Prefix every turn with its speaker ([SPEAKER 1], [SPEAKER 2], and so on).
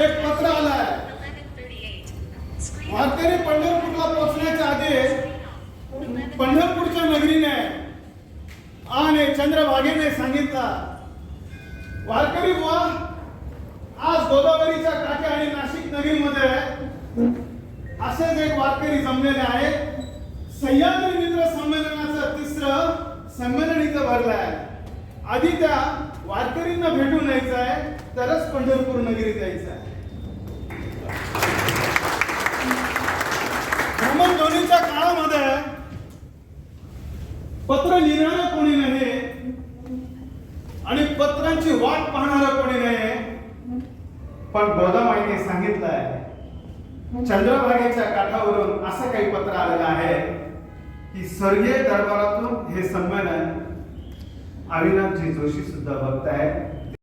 [SPEAKER 1] एक पत्र आलं आहे पंढरपूरला पोहोचण्याच्या आधी पंढरपूरच्या नगरीने आणि चंद्रभागेने सांगितला वारकरी बुवा आज गोदावरीच्या काठे आणि नाशिक नगरीमध्ये असेच एक वारकरी जमलेले आहेत. सह्याद्री मित्र संमेलनाचं तिसरं संमेलन इथं भरलं आहे आधी त्या वारकरींना भेटून यायचं आहे तरच पंढरपूर नगरीत यायचं आहे पत्र लिहिणारं कोणी नाही आणि पत्रांची वाट पाहणारा कोणी नाही पण गोदामाईने सांगितलंय चंद्रभागेच्या काठावरून असं काही पत्र आलेलं आहे की स्वर्गीय दरबारातून हे संमेलन अविनाथजी जोशी सुद्धा बघतायत.